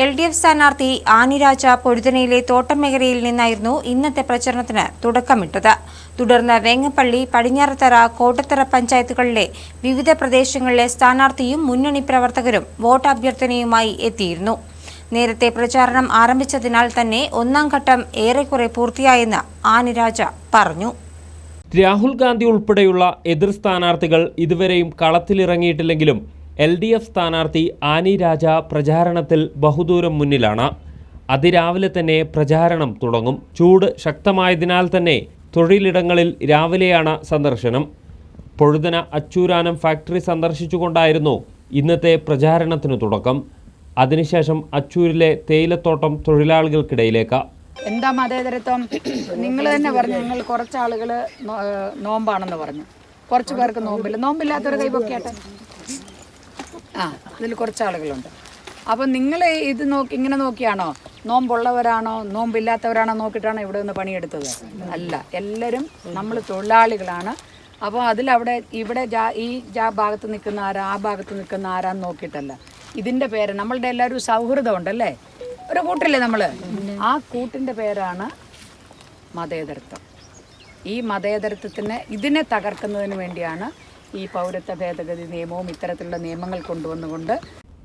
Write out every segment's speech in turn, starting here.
L D F സ്ഥാനാർത്ഥി ആനിരാജ പൊഴുതനയിലെ തോട്ടം മേഖലയിൽ നിന്നായിരുന്നു ഇന്നത്തെ പ്രചരണത്തിന് തുടക്കമിട്ടത്. തുടർന്ന് വേങ്ങപ്പള്ളി പടിഞ്ഞാറത്തറ കോട്ടത്തറ പഞ്ചായത്തുകളിലെ വിവിധ പ്രദേശങ്ങളിലെ സ്ഥാനാർത്ഥിയും മുന്നണി പ്രവർത്തകരും വോട്ട് അഭ്യർത്ഥനയുമായി എത്തിയിരുന്നു. നേരത്തെ പ്രചാരണം ആരംഭിച്ചതിനാൽ തന്നെ ഒന്നാം ഘട്ടം ഏറെക്കുറെ പൂർത്തിയായെന്ന് ആനിരാജ പറഞ്ഞു. രാഹുൽ ഗാന്ധി ഉൾപ്പെടെയുള്ള എതിർ സ്ഥാനാർത്ഥികൾ ഇതുവരെയും കളത്തിലിറങ്ങിയിട്ടില്ലെങ്കിലും എൽ ഡി എഫ് സ്ഥാനാർത്ഥി ആനി രാജ പ്രചാരണത്തിൽ ബഹുദൂരം മുന്നിലാണ്. അതിരാവിലെ തന്നെ പ്രചാരണം തുടങ്ങും. ചൂട് ശക്തമായതിനാൽ തന്നെ തൊഴിലിടങ്ങളിൽ രാവിലെയാണ് സന്ദർശനം. പൊഴുതന അച്ചൂരാനം ഫാക്ടറി സന്ദർശിച്ചുകൊണ്ടായിരുന്നു ഇന്നത്തെ പ്രചാരണത്തിന് തുടക്കം. അതിനുശേഷം അച്ചൂരിലെ തേയിലത്തോട്ടം തൊഴിലാളികൾക്കിടയിലേക്ക്. എന്താ മതേതരത്വം? നിങ്ങൾ തന്നെ പറഞ്ഞു. നിങ്ങൾ കുറച്ച് ആളുകൾ നോമ്പാണെന്ന് പറഞ്ഞു. കുറച്ച് പേർക്ക് നോമ്പില്ല. നോമ്പില്ലാത്തവർ കൈപൊക്കിയാട്ടെ ആ. ഇതിൽ കുറച്ച് ആളുകളുണ്ട് അപ്പം നിങ്ങൾ ഇത് നോക്കി ഇങ്ങനെ നോക്കിയാണോ? നോമ്പുള്ളവരാണോ? നോമ്പില്ലാത്തവരാണോ നോക്കിയിട്ടാണോ ഇവിടെ നിന്ന് പണിയെടുത്തത്? അല്ല. എല്ലാവരും നമ്മൾ തൊഴിലാളികളാണ്. അപ്പോൾ അതിലവിടെ ഇവിടെ ജാ ഈ ജാ ഭാഗത്ത് നിൽക്കുന്ന ആരാ ആ ഭാഗത്ത് നിൽക്കുന്ന ആരാന്ന് നോക്കിയിട്ടല്ല. ഇതിന്റെ പേര് നമ്മളുടെ എല്ലാവരും സൗഹൃദം ഉണ്ടല്ലേ ഒരു കൂട്ടില്ലേ നമ്മൾ ആ കൂട്ടിന്റെ പേരാണ് മതേതരത്വം. ഈ മതേതരത്വത്തിന് ഇതിനെ തകർക്കുന്നതിന് വേണ്ടിയാണ് ഈ പൗരത്വ ഭേദഗതി നിയമവും ഇത്തരത്തിലുള്ള നിയമങ്ങൾ കൊണ്ടുവന്നുകൊണ്ട്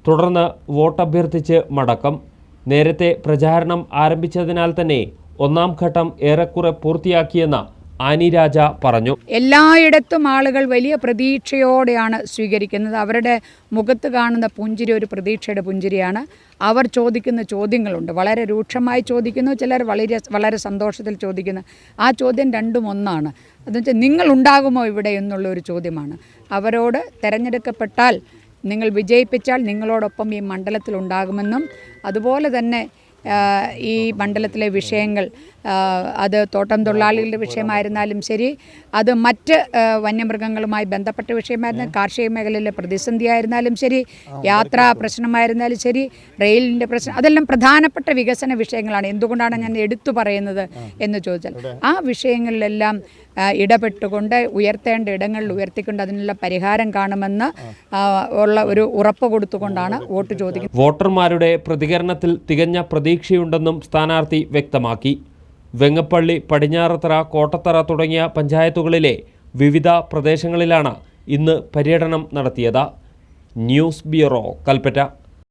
തുടർന്ന് വോട്ടഭ്യർത്ഥിച്ച് മടക്കം. നേരത്തെ പ്രചാരണം ആരംഭിച്ചതിനാൽ തന്നെ ഒന്നാം ഘട്ടം ഏറെക്കുറെ പൂർത്തിയാക്കിയെന്ന ആനി രാജ പറഞ്ഞു. എല്ലായിടത്തും ആളുകൾ വലിയ പ്രതീക്ഷയോടെയാണ് സ്വീകരിക്കുന്നത്. അവരുടെ മുഖത്ത് കാണുന്ന പുഞ്ചിരി ഒരു പ്രതീക്ഷയുടെ പുഞ്ചിരിയാണ്. അവർ ചോദിക്കുന്ന ചോദ്യങ്ങളുണ്ട്. വളരെ രൂക്ഷമായി ചോദിക്കുന്നു. ചിലർ വളരെ വളരെ സന്തോഷത്തിൽ ചോദിക്കുന്നു. ആ ചോദ്യം രണ്ടും ഒന്നാണ്. അതെന്ന് വെച്ചാൽ നിങ്ങൾ ഉണ്ടാകുമോ ഇവിടെ എന്നുള്ള ഒരു ചോദ്യമാണ്. അവരോട് തിരഞ്ഞെടുക്കപ്പെട്ടാൽ നിങ്ങൾ വിജയിപ്പിച്ചാൽ നിങ്ങളോടൊപ്പം ഈ മണ്ഡലത്തിൽ ഉണ്ടാകുമെന്നും അതുപോലെ തന്നെ ഈ മണ്ഡലത്തിലെ വിഷയങ്ങൾ അത് തോട്ടം തൊഴിലാളികളുടെ വിഷയമായിരുന്നാലും ശരി അത് മറ്റ് വന്യമൃഗങ്ങളുമായി ബന്ധപ്പെട്ട വിഷയമായിരുന്നാലും കാർഷിക മേഖലയിലെ പ്രതിസന്ധിയായിരുന്നാലും ശരി യാത്രാ പ്രശ്നമായിരുന്നാലും ശരി റെയിലിന്റെ പ്രശ്നം അതെല്ലാം പ്രധാനപ്പെട്ട വികസന വിഷയങ്ങളാണ്. എന്തുകൊണ്ടാണ് ഞാൻ എടുത്തു പറയുന്നത് എന്ന് ചോദിച്ചാൽ ആ വിഷയങ്ങളിലെല്ലാം ഇടപെട്ടുകൊണ്ട് ഉയർത്തേണ്ട ഇടങ്ങളിൽ ഉയർത്തിക്കൊണ്ട് അതിനുള്ള പരിഹാരം കാണുമെന്ന് ഉള്ള ഒരു ഉറപ്പ് കൊടുത്തുകൊണ്ടാണ് വോട്ട് ചോദിക്കുന്നത്. വോട്ടർമാരുടെ പ്രതികരണത്തിൽ തികഞ്ഞ പ്രതീക്ഷയുണ്ടെന്നും സ്ഥാനാർത്ഥി വ്യക്തമാക്കി. വെങ്ങപ്പള്ളി പടിഞ്ഞാറത്തറ കോട്ടത്തറ തുടങ്ങിയ പഞ്ചായത്തുകളിലെ വിവിധ പ്രദേശങ്ങളിലാണ് ഇന്ന് പര്യടനം നടത്തിയത്. News bureau Kalpetta.